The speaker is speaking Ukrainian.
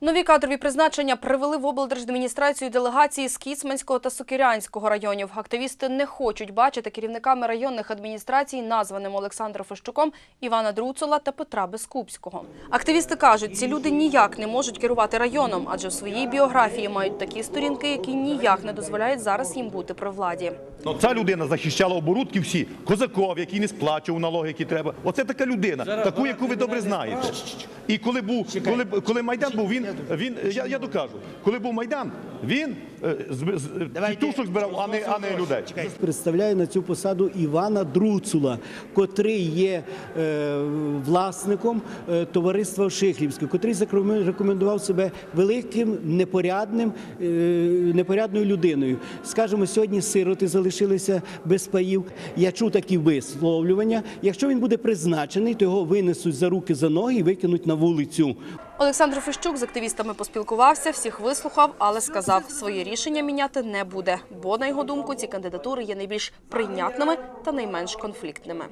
Нові кадрові призначення привели в облдержадміністрацію делегації з Кіцманського та Сокирянського районів. Активісти не хочуть бачити керівниками районних адміністрацій, названим Олександром Фещуком, Івана Друцула та Петра Бескупського. Активісти кажуть, ці люди ніяк не можуть керувати районом, адже в своїй біографії мають такі сторінки, які ніяк не дозволяють зараз їм бути при владі. Ну, ця людина захищала оборудки всі. Козаков, який не сплачував налоги, які треба. Оце така людина, таку, яку ви добре знаєте. І коли був, коли, коли Майдан був, він, він я, я докажу, коли був Майдан, він тітушок збирав, а не, а не людей. Представляю на цю посаду Івана Друцула, котрий є е, власником е, товариства Шихлівське, котрий рекомендував себе великим непорядним, е, непорядною людиною. Скажімо, сьогодні сироти залишилися без паїв. Я чув такі висловлювання. Якщо він буде призначений, то його винесуть за руки за ноги і викинуть на вулицю. Олександр Фещук з активістами поспілкувався, всіх вислухав, але сказав, своє рішення міняти не буде, бо на його думку ці кандидатури є найбільш прийнятними та найменш конфліктними.